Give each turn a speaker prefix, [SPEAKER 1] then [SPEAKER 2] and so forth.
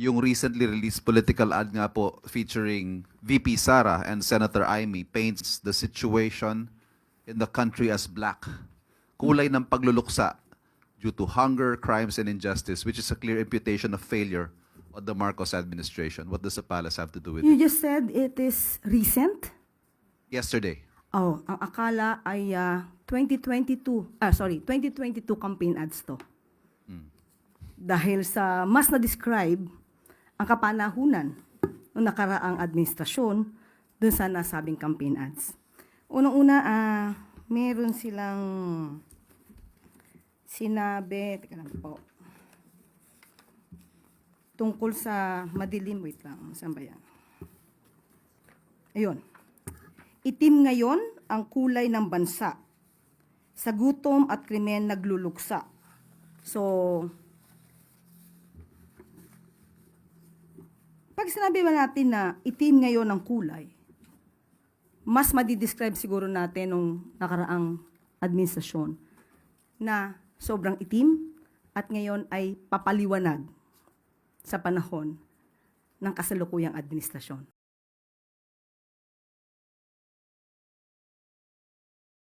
[SPEAKER 1] Yung recently released political ad nga po featuring VP Sara and Senator Amy paints the situation in the country as black. Kulay ng pagluluksa due to hunger, crimes, and injustice, which is a clear imputation of failure of the Marcos administration. What does the palace have to do with
[SPEAKER 2] You
[SPEAKER 1] it?
[SPEAKER 2] just said it is recent?
[SPEAKER 1] Yesterday.
[SPEAKER 2] Oh, ang akala ay ah, 2022, ah sorry, 2022 campaign ads to. Dahil sa mas na-describe ang kapanahunan ng nakaraang administrasyon dun sa nasabing campaign ads. Unang-una, ah, meron silang sinabi, teka lang po, tungkol sa madilim, wait lang, saan ba yan? Ayun. Itim ngayon ang kulay ng bansa. Sa gutom at krimen nagluluksa. So, pag sinabi ba natin na itim ngayon ang kulay, mas madidescribe siguro natin nung nakaraang administrasyon na sobrang itim at ngayon ay papaliwanag sa panahon ng kasalukuyang administrasyon.